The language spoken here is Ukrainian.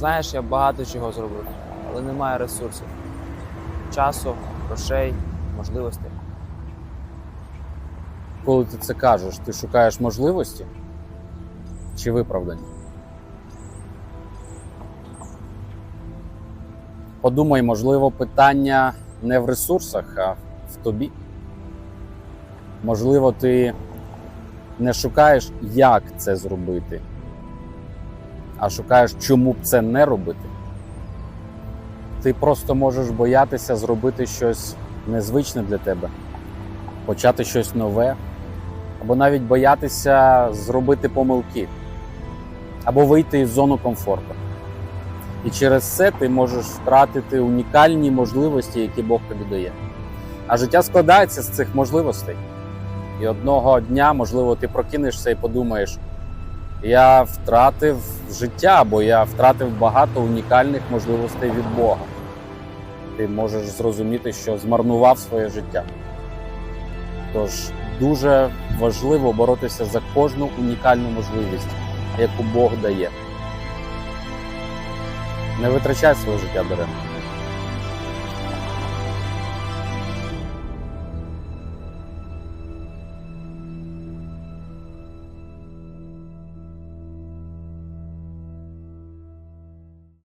Знаєш, я багато чого зробив, але немає ресурсів. Часу, грошей, можливостей. Коли ти це кажеш, ти шукаєш можливості чи виправдання? Подумай, можливо, питання не в ресурсах, а в тобі. Можливо, ти не шукаєш, як це зробити, а шукаєш, чому б це не робити. Ти просто можеш боятися зробити щось незвичне для тебе, почати щось нове, або навіть боятися зробити помилки, або вийти із зону комфорту. І через це ти можеш втратити унікальні можливості, які Бог тобі дає. А життя складається з цих можливостей. І одного дня, можливо, ти прокинешся і подумаєш: я втратив життя, або я втратив багато унікальних можливостей від Бога. Ти можеш зрозуміти, що змарнував своє життя. Тож дуже важливо боротися за кожну унікальну можливість, яку Бог дає. Не витрачай своє життя даремно.